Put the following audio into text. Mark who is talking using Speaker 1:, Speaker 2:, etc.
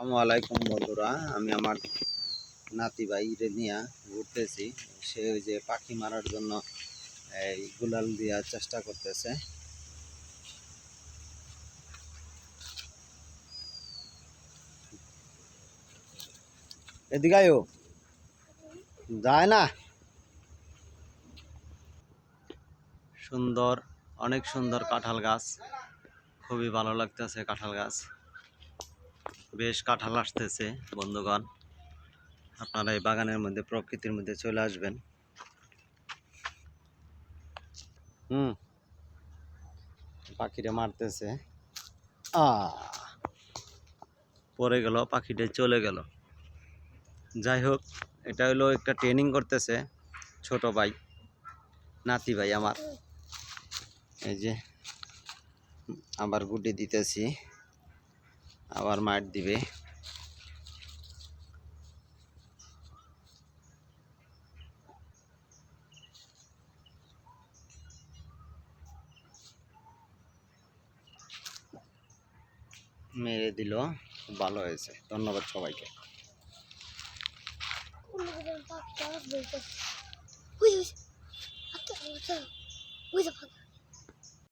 Speaker 1: আসসালামু আলাইকুম বন্ধুরা, আমি আমার নাতি ভাই নিয়ে ঘুরতেছি। সে ওই যে পাখি মারার জন্য এই গুলাল দেওয়ার চেষ্টা করতেছে। এদিকে যায় না। সুন্দর, অনেক সুন্দর কাঁঠাল গাছ। খুবই ভালো লাগতেছে কাঁঠাল গাছ। বেশ কাঁঠাল আসতেছে, বন্ধুগণ। আপনারা এই বাগানের মধ্যে, প্রকৃতির মধ্যে চলে আসবেন। হুম। পাখিটা মারতেছে। আ। পরে গেল, পাখিটা চলে গেল। যাই হোক, এটা হলো একটা ট্রেনিং করতেছে ছোট ভাই, নাতি ভাই আমার। এই যে, আবার গুটি দিতেছি। আবার মাইট দিবে। মেরে দিল। ভালো হয়েছে। ধন্যবাদ সবাইকে।